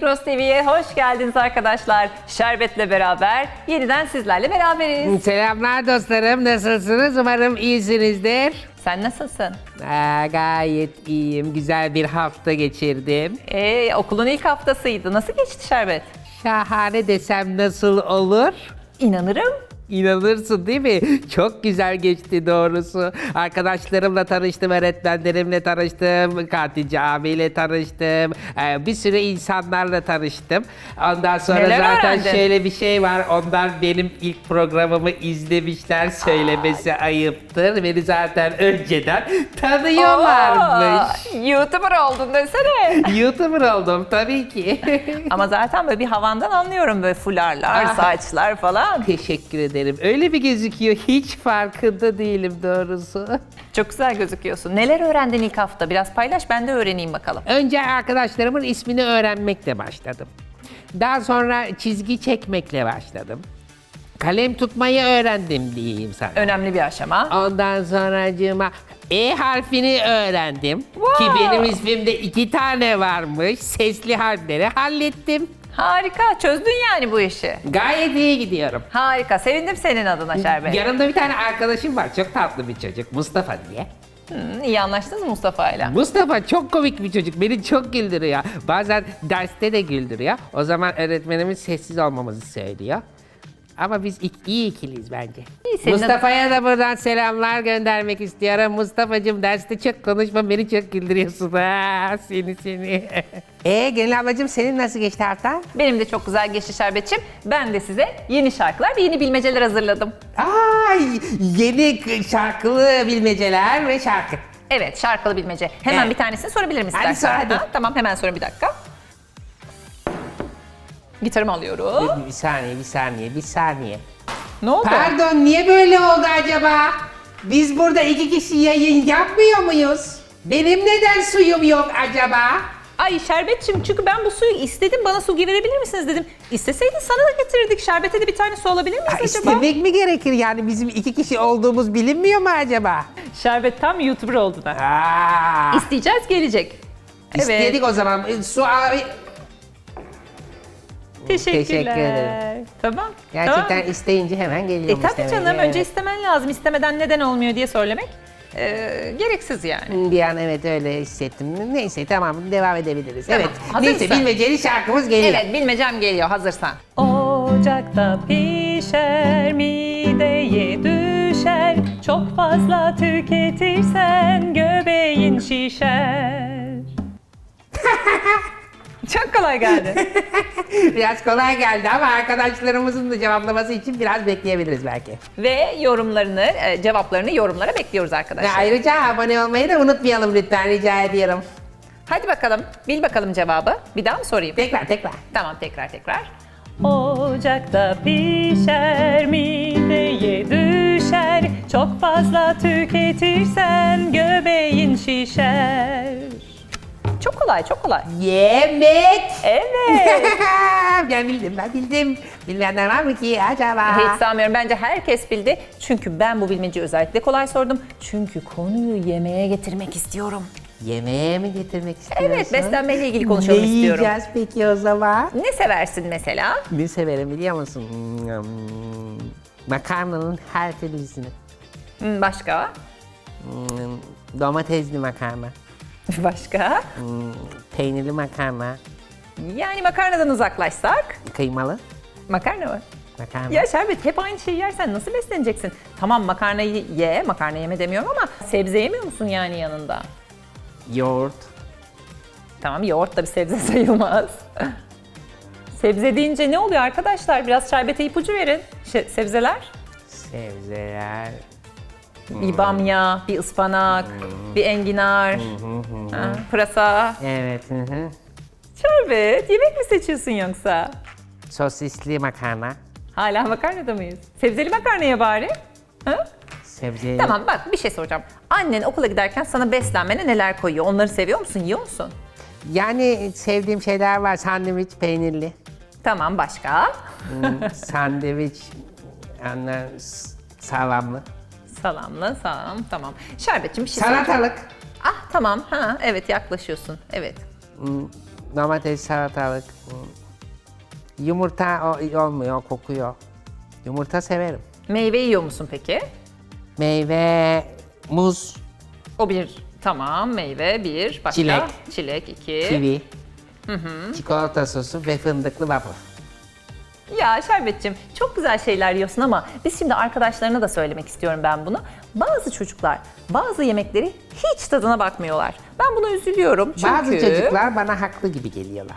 Migros TV'ye hoş geldiniz arkadaşlar. Şerbet'le beraber yeniden sizlerle beraberiz. Selamlar dostlarım, nasılsınız? Umarım iyisinizdir. Sen nasılsın? Aa, gayet iyiyim, güzel bir hafta geçirdim. Ee, okulun ilk haftasıydı. Nasıl geçti Şerbet? Şahane desem nasıl olur? İnanırım. İnanırsın değil mi? Çok güzel geçti doğrusu. Arkadaşlarımla tanıştım, öğretmenlerimle tanıştım, kantinci abiyle tanıştım. Ee, bir sürü insanlarla tanıştım. Ondan sonra Neler zaten öğrendin? şöyle bir şey var. Onlar benim ilk programımı izlemişler. Söylemesi ayıptır. Beni zaten önceden tanıyorlarmış. Oo, YouTuber oldun desene. YouTuber oldum tabii ki. Ama zaten böyle bir havandan anlıyorum böyle fularlar, Ah. saçlar falan. Teşekkür ederim. Öyle bir gözüküyor. Hiç farkında değilim doğrusu. Çok güzel gözüküyorsun. Neler öğrendin ilk hafta? Biraz paylaş ben de öğreneyim bakalım. Önce arkadaşlarımın ismini öğrenmekle başladım. Daha sonra çizgi çekmekle başladım. Kalem tutmayı öğrendim diyeyim sana. Önemli bir aşama. Ondan sonracığıma E harfini öğrendim. Wow. Ki benim ismimde iki tane varmış. Sesli harfleri hallettim. Harika. Çözdün yani bu işi. Gayet iyi gidiyorum. Harika. Sevindim senin adına Şerbet. Yanımda bir tane arkadaşım var. Çok tatlı bir çocuk. Mustafa diye. Hı, iyi anlaştınız mı Mustafa'yla? Mustafa çok komik bir çocuk. Beni çok güldürüyor. Bazen derste de güldürüyor. O zaman öğretmenimiz sessiz olmamızı söylüyor. Ama biz ik- iyi ikiliyiz bence. Senin Mustafa'ya da buradan selamlar göndermek istiyorum. Mustafa'cığım derste çok konuşma beni çok güldürüyorsun. Ha, seni seni. Ee Gönül ablacığım senin nasıl geçti hafta? Benim de çok güzel geçti Şerbetçim. Ben de size yeni şarkılar ve yeni bilmeceler hazırladım. Ay yeni k- şarkılı bilmeceler ve şarkı. Evet şarkılı bilmece. Hemen Evet. bir tanesini sorabilir misin? Hadi istersen? sor, hadi. Ha, Tamam hemen sorun bir dakika. Gitarımı alıyorum. Bir, bir saniye bir saniye bir saniye. Ne oldu? Pardon niye böyle oldu acaba? Biz burada iki kişi yayın yapmıyor muyuz? Benim neden suyum yok acaba? Ay Şerbetçim çünkü ben bu suyu istedim bana su verebilir misiniz dedim. İsteseydin sana da getirirdik. Şerbete de bir tane su alabilir miyiz Ha, acaba? istemek mi gerekir yani bizim iki kişi olduğumuz bilinmiyor mu acaba? Şerbet tam YouTuber oldu da. Aa, İsteyeceğiz gelecek. istedik o zaman. Su abi Teşekkürler. Teşekkür ederim. Tamam. gerçekten Tamam. isteyince hemen geliyor. E tabii canım önce istemen lazım. İstemeden neden olmuyor diye söylemek e, gereksiz yani. Bir an evet öyle hissettim. Neyse tamam devam edebiliriz. Tamam, Evet. hazır Neyse bilmeceli şarkımız geliyor. Evet bilmecem geliyor hazırsan. Ocakta pişer mideye düşer Çok fazla tüketirsen göbeğin şişer Çok kolay geldi. Biraz kolay geldi ama arkadaşlarımızın da cevaplaması için biraz bekleyebiliriz belki. Ve yorumlarını, e, cevaplarını yorumlara bekliyoruz Ve arkadaşlar. ayrıca abone olmayı da unutmayalım lütfen rica ediyorum. Hadi bakalım, bil bakalım cevabı. Bir daha mı sorayım? Tekrar tekrar. Tamam tekrar tekrar. Ocakta pişer mideye düşer Çok fazla tüketirsen göbeğin şişer kolay çok kolay. Yemek. Evet. ben bildim ben bildim. Bilmeyenler var mı ki acaba? Hiç sanmıyorum. Bence herkes bildi. Çünkü ben bu bilmeceyi özellikle kolay sordum. Çünkü konuyu yemeğe getirmek istiyorum. Yemeğe mi getirmek istiyorsun? Evet, beslenmeyle ilgili konuşalım ne istiyorum. yiyeceğiz peki o zaman? Ne seversin mesela? Ne severim biliyor musun? Hmm, Makarnanın her türlüsünü. Hmm, Başka? Hmm, Domatesli makarna. Başka? Hmm, Peynirli makarna. Yani makarnadan uzaklaşsak? Kıymalı Makarna mı? makarna. Ya Şerbet hep aynı şeyi yersen nasıl besleneceksin? Tamam makarnayı ye, makarna yeme demiyorum ama sebze yemiyor musun yani yanında? Yoğurt. Tamam yoğurt da bir sebze sayılmaz. sebze deyince ne oluyor arkadaşlar? Biraz şerbete ipucu verin. Şe- sebzeler? Sebzeler. Bir bamya, bir ıspanak, bir enginar, ha, pırasa. Evet. Hı hı. Şerbet, yemek mi seçiyorsun yoksa? Sosisli makarna. Hala makarnada mıyız? Sebzeli makarnaya bari. Ha? Sebze. Tamam bak bir şey soracağım. Annen okula giderken sana beslenmene neler koyuyor? Onları seviyor musun? Yiyor musun? Yani sevdiğim şeyler var. Sandviç peynirli. Tamam başka? Hmm, Sandviç. Anne salamlı. Salamlı, salam, tamam. Şerbetçim bir şey soracağım. Salatalık. Ah tamam, ha evet yaklaşıyorsun. Evet. domates, salatalık. hmm. Yumurta o, olmuyor, kokuyor. Yumurta severim. Meyve yiyor musun peki? Meyve, muz, O bir tamam meyve bir. Başka? Çilek. Çilek iki. kivi, çikolata sosu ve fındıklı waffle. Ya Şerbetciğim çok güzel şeyler yiyorsun ama biz şimdi arkadaşlarına da söylemek istiyorum ben bunu. Bazı çocuklar bazı yemekleri hiç tadına bakmıyorlar. Ben buna üzülüyorum çünkü... Bazı çocuklar bana haklı gibi geliyorlar.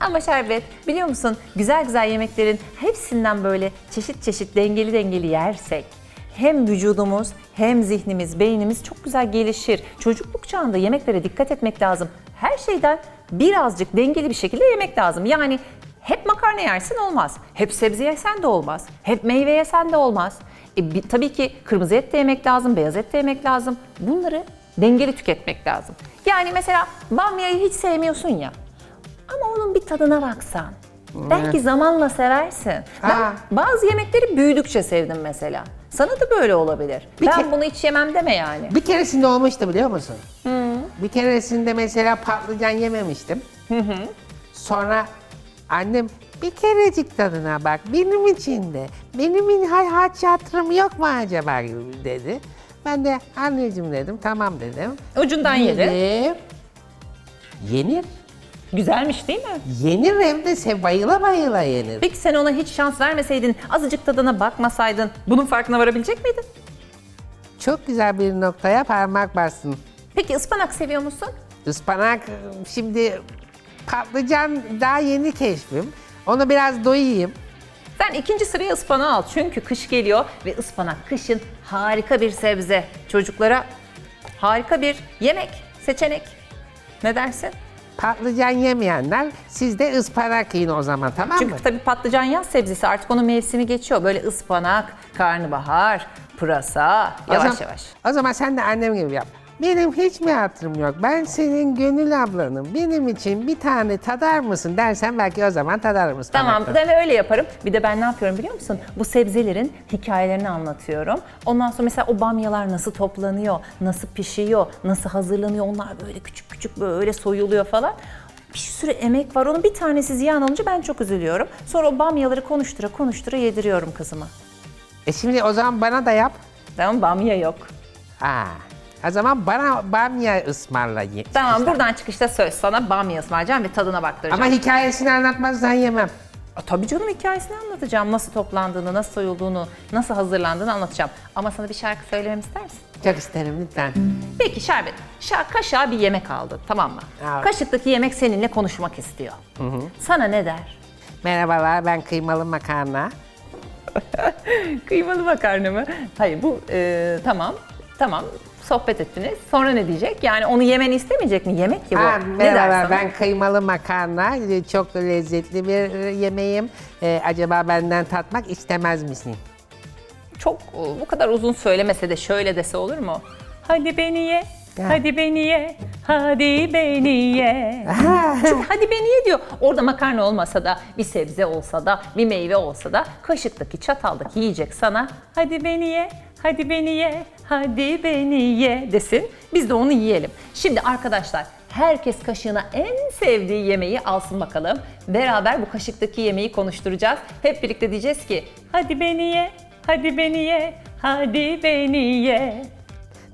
Ama Şerbet biliyor musun güzel güzel yemeklerin hepsinden böyle çeşit çeşit dengeli dengeli yersek hem vücudumuz hem zihnimiz, beynimiz çok güzel gelişir. Çocukluk çağında yemeklere dikkat etmek lazım. Her şeyden birazcık dengeli bir şekilde yemek lazım. Yani hep makarna yersin olmaz. Hep sebze yesen de olmaz. Hep meyve yesen de olmaz. E, bir- tabii ki kırmızı et de yemek lazım, beyaz et de yemek lazım. Bunları dengeli tüketmek lazım. Yani mesela bamyayı hiç sevmiyorsun ya. Ama onun bir tadına baksan. Belki zamanla seversin. Ben bazı yemekleri büyüdükçe sevdim mesela. Sana da böyle olabilir. Bir ben bunu hiç yemem deme yani. Bir keresinde olmuştu biliyor musun? Bir keresinde mesela patlıcan yememiştim. Sonra annem bir kerecik tadına bak benim için de. Benim hay haç hatırım yok mu acaba dedi. Ben de anneciğim dedim tamam dedim. Ucundan yedi. Yedim. Yenir. Güzelmiş değil mi? Yenir hem de se bayıla bayıla yenir. Peki sen ona hiç şans vermeseydin, azıcık tadına bakmasaydın bunun farkına varabilecek miydin? Çok güzel bir noktaya parmak bastın. Peki ıspanak seviyor musun? Ispanak şimdi patlıcan daha yeni keşfim. Onu biraz doyayım. Sen ikinci sıraya ıspanağı al çünkü kış geliyor ve ıspanak kışın harika bir sebze. Çocuklara harika bir yemek, seçenek. Ne dersin? Patlıcan yemeyenler siz de ıspanak yiyin o zaman tamam mı? Çünkü tabii patlıcan yaz sebzesi artık onun mevsimi geçiyor. Böyle ıspanak, karnabahar, pırasa O yavaş zaman- yavaş. O zaman sen de annem gibi yap. Benim hiç mi hatırım yok? Ben senin gönül ablanım. Benim için bir tane tadar mısın dersen belki o zaman tadarım Tamam ıspanaktan. ben öyle yaparım. Bir de ben ne yapıyorum biliyor musun? Bu sebzelerin hikayelerini anlatıyorum. Ondan sonra mesela o bamyalar nasıl toplanıyor, nasıl pişiyor, nasıl hazırlanıyor. Onlar böyle küçük küçük böyle soyuluyor falan. Bir sürü emek var. Onun bir tanesi ziyan olunca ben çok üzülüyorum. Sonra o bamyaları konuştura konuştura yediriyorum kızıma. E şimdi o zaman bana da yap. Tamam bamya yok. Aa, o zaman bana bamya ısmarla. ye- Tamam buradan çıkışta söz sana bamya ısmarlayacağım ve tadına baktıracağım. Ama hikayesini anlatmazsan yemem. Aa, Tabii canım hikayesini anlatacağım. Nasıl toplandığını, nasıl soyulduğunu, nasıl hazırlandığını anlatacağım. Ama sana bir şarkı söylememi ister misin? Çok isterim lütfen. Peki Şerbet, şa kaşığa bir yemek aldın tamam mı? Evet. Kaşıktaki yemek seninle konuşmak istiyor. Sana ne der? Merhabalar ben kıymalı makarna. Kıymalı makarna mı? Hayır bu e, tamam, tamam sohbet ettiniz. Sonra ne diyecek? Yani onu yemeni istemeyecek mi? Yemek ki bu. Ha, ne der merhabalar sana? ben kıymalı makarna. Ee, Çok lezzetli bir e, yemeğim. Ee, acaba benden tatmak istemez misin? Çok e, bu kadar uzun söylemese de şöyle dese olur mu? Hadi beni ye, Ya. hadi beni ye, hadi beni ye. Çünkü hadi beni ye diyor. Orada makarna olmasa da, bir sebze olsa da, bir meyve olsa da kaşıktaki, çataldaki yiyecek sana hadi beni ye, hadi beni ye, hadi beni ye desin. Biz de onu yiyelim. Şimdi arkadaşlar herkes kaşığına en sevdiği yemeği alsın bakalım. Beraber bu kaşıktaki yemeği konuşturacağız. Hep birlikte diyeceğiz ki hadi beni ye, hadi beni ye, hadi beni ye.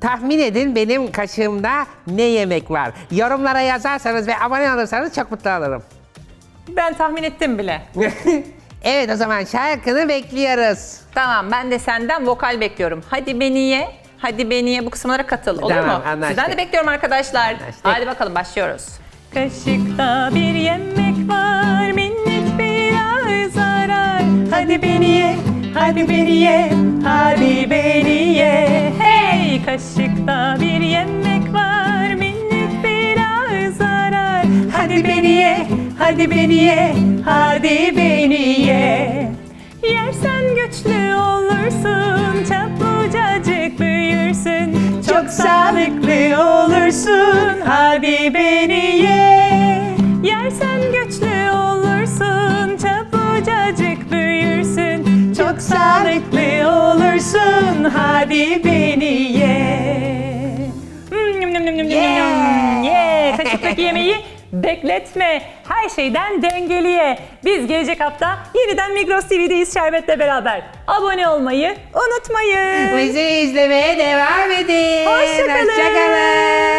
Tahmin edin benim kaşığımda ne yemek var? Yorumlara yazarsanız ve abone olursanız çok mutlu olurum. Ben tahmin ettim bile. evet o zaman şarkını bekliyoruz. Tamam ben de senden vokal bekliyorum. Hadi beni ye, hadi beni ye bu kısımlara katıl olur Tamam, mu? anlaştık. Sizden de bekliyorum arkadaşlar. Anlaştık. Hadi bakalım başlıyoruz. Kaşıkta bir yemek var minik biraz arar. Hadi beni ye, hadi beni ye, hadi beni ye. Hey kaşıkta bir yemek var minik biraz arar. Hadi beni ye, hadi beni ye, hadi beni ye. Yersen güçlü olursun, çabucacık büyürsün. Çok sağlıklı olursun, hadi beni ye. Yersen güçlü olursun, çabucacık büyürsün. Çok sağlıklı olursun, hadi beni ye. Hmm, nüm nüm nüm nüm nüm nüm. Yeah. Ye, kaşıktaki yemeği bekletme. Her şeyden dengeliye. Biz gelecek hafta yeniden Migros TV'deyiz Şerbet'le beraber. Abone olmayı unutmayın. Bizi izlemeye devam edin. Hoşçakalın. Hoşçakalın.